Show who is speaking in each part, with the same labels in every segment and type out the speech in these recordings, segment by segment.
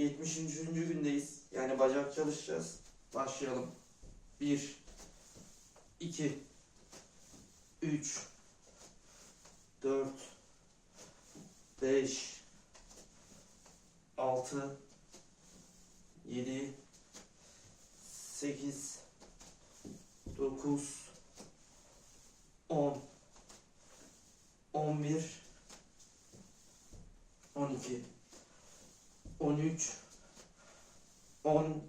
Speaker 1: 70. gündeyiz. Yani bacak çalışacağız. Başlayalım. 1 2 3 4 5 6 7 8 9 10 11 12 13 14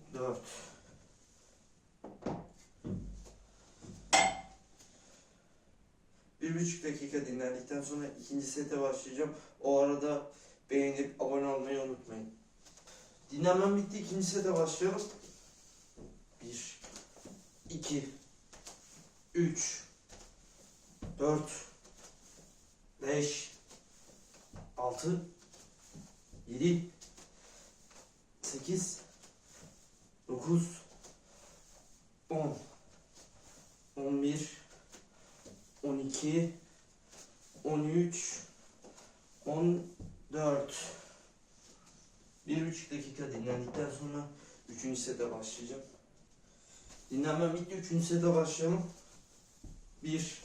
Speaker 1: Bir buçuk dakika dinlendikten sonra ikinci sete başlayacağım. O arada beğenip abone olmayı unutmayın. Dinlenmem bitti. ikinci sete başlayalım. 1 2 3 4 5 6 7 8 9 10 11 12 13 14 Bir buçuk dakika dinlendikten sonra üçüncü sete başlayacağım. Dinlenmem bitti. Üçüncü sete başlayalım. 1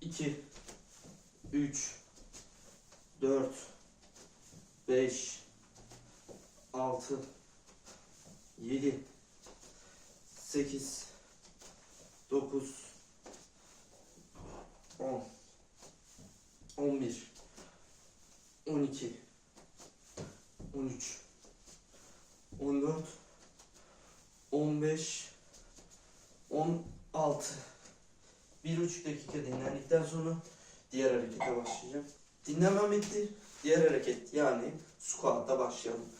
Speaker 1: 2 3 4 5 6 7 8 9 10 11 12 13 14 15 16 Bir buçuk dakika dinlendikten sonra diğer harekete başlayacağım. Dinlemem bitti. Diğer hareket yani squat'ta başlayalım.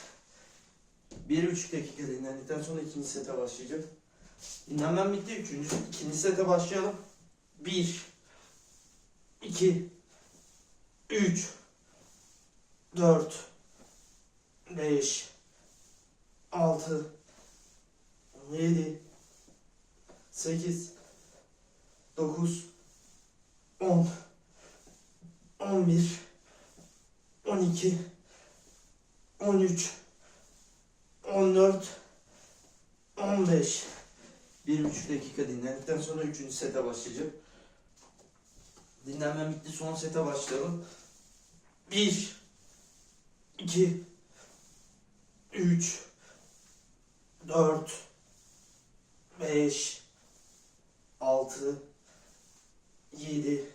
Speaker 1: Bir buçuk dakika dinlendikten sonra ikinci sete başlayacağım. Dinlenmem bitti. Üçüncü, ikinci sete başlayalım. 1 2 3 4 5 6 7 8 9 10 11 12 13 14 15 Bir buçuk dakika dinlendikten sonra üçüncü sete başlayacağım. Dinlenmem bitti. Son sete başlayalım. 1 2 3 4 5 6 7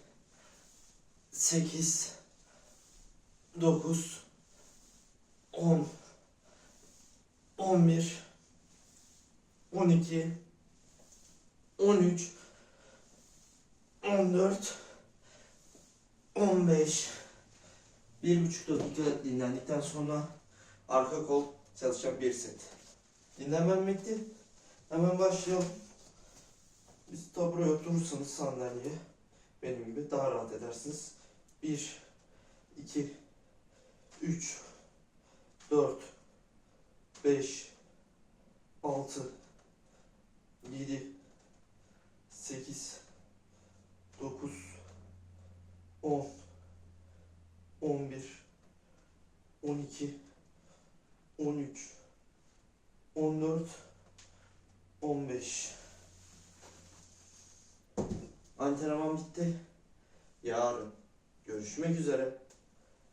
Speaker 1: 8 9 10 11 12 13 14 15 Bir buçuk dakika dinlendikten sonra arka kol çalışan bir set. Dinlenmem bitti. Hemen başlayalım. Biz taburaya oturursanız sandalyeye benim gibi daha rahat edersiniz. 1 2 3 4 5 6 7 8 9 10 11 12 13 14 15 Antrenman bitti. Yarın görüşmek üzere.